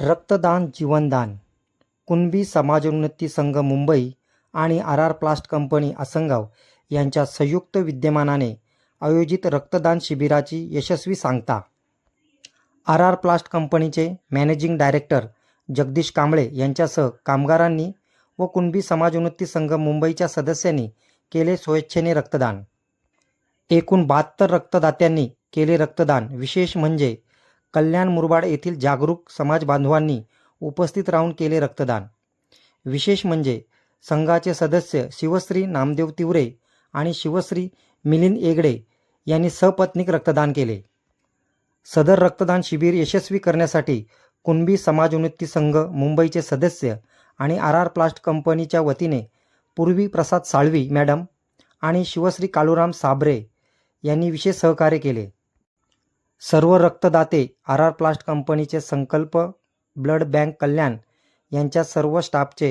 रक्तदान जीवनदान. कुणबी समाजोन्नती संघ मुंबई आणि R R Plast company Asangaon यांच्या संयुक्त विद्यमानाने आयोजित रक्तदान शिबिराची यशस्वी सांगता. आर आर प्लास्ट कंपनीचे मॅनेजिंग डायरेक्टर जगदीश कांबळे यांच्यासह कामगारांनी व कुणबी समाजोन्नती संघ मुंबईच्या सदस्यांनी केले स्वेच्छेने रक्तदान. एकूण बहात्तर रक्तदात्यांनी केले रक्तदान. विशेष म्हणजे कल्याण मुरबाड येथील जागरूक समाज बांधवांनी उपस्थित राहून केले रक्तदान. विशेष म्हणजे संघाचे सदस्य शिवश्री नामदेव तिवरे आणि शिवश्री मिलिंद एगडे यांनी सपत्नीक रक्तदान केले. सदर रक्तदान शिबिर यशस्वी करण्यासाठी कुणबी समाजोन्नती संघ मुंबईचे सदस्य आणि आर आर प्लास्ट कंपनीच्या वतीने पूर्वी प्रसाद साळवी मॅडम आणि शिवश्री कालुराम साबरे यांनी विशेष सहकार्य केले. सर्व रक्तदाते आर आर प्लास्ट कंपनीचे संकल्प ब्लड बँक कल्याण यांच्या सर्व स्टाफचे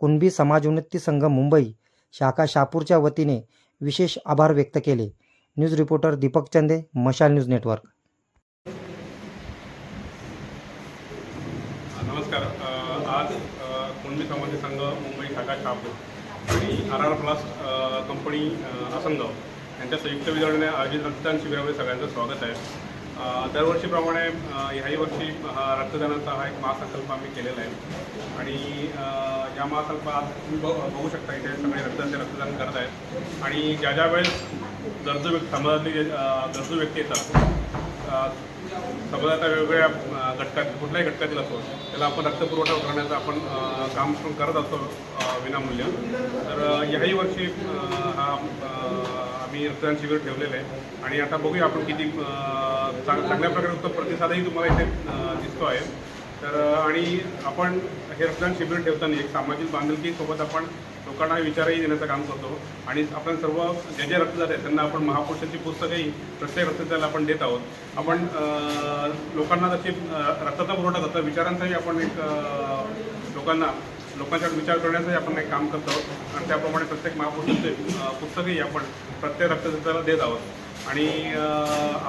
कुणबी समाजोन्नती संघ मुंबई शाखा शापूरच्या वतीने विशेष आभार व्यक्त केले. न्यूज रिपोर्टर दीपक चंदे मशाल न्यूज नेटवर्क. नमस्कार. आज कुणबी समाज संघ मुंबई शाखा शापूर आणि आर आर प्लास्ट कंपनी असंघ यांच्या संयुक्त विद्यालयाने आयोजित रक्तदान शिबिरामध्ये सगळ्यांचं स्वागत आहे. दरवर्षीप्रमाणे ह्याही वर्षी हा रक्तदानाचा हा एक महासंकल्प आम्ही केलेला आहे. आणि या महासंकल्पात तुम्ही बघू शकता इथे सगळे रक्ताचे रक्तदान करत आहेत. आणि ज्या ज्या वेळेस गरजू व्यक्ती समाजातली गरजू व्यक्ती येतात अ, समाजाच्या वेगवेगळ्या घटकात कुठल्याही घटकातील असो त्याला आपण रक्तपुरवठा करण्याचं आपण काम करत असतो विनामूल्य. तर ह्याही याही वर्षी हा आम्ही रक्तदान शिबिर ठेवलेलं आहे. आणि आता बघूया आपण किती चांग चांगल्या प्रकारे उत्तर प्रतिसादही तुम्हाला इथे दिसतो आहे. तर आणि आपण हे रक्तदान शिबिर ठेवताना एक सामाजिक बांधिलकीसोबत आपण लोकांना विचारही देण्याचं काम करतो. आणि आपण सर्व जे जे रक्तदाते आहेत त्यांना आपण महापुरुषांची पुस्तकंही प्रत्येक रक्तदात्याला आपण देत आहोत. आपण लोकांना जशी रक्ताचा पुरवठा करतो विचारांचाही आपण एक लोकांना लोकांच्या विचार करण्याचंही आपण एक काम करत आहोत. आणि त्याप्रमाणे प्रत्येक महापुरुषांचे पुस्तकही आपण प्रत्येक रक्तदात्याला देत आहोत. आणि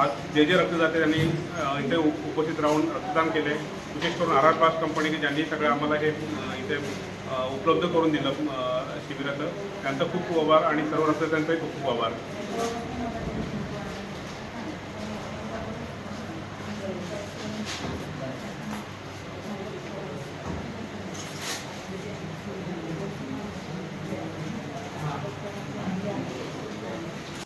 आज जे जे रक्तदाते त्यांनी इथे उपस्थित राहून रक्तदान केले विशेष करून आर आर पास कंपनीने ज्यांनी सगळं आम्हाला हे इथे उपलब्ध करून दिलं शिबिराचं त्यांचा खूप खूप आभार आणि सर्व रक्तदात्यांचाही खूप खूप आभार.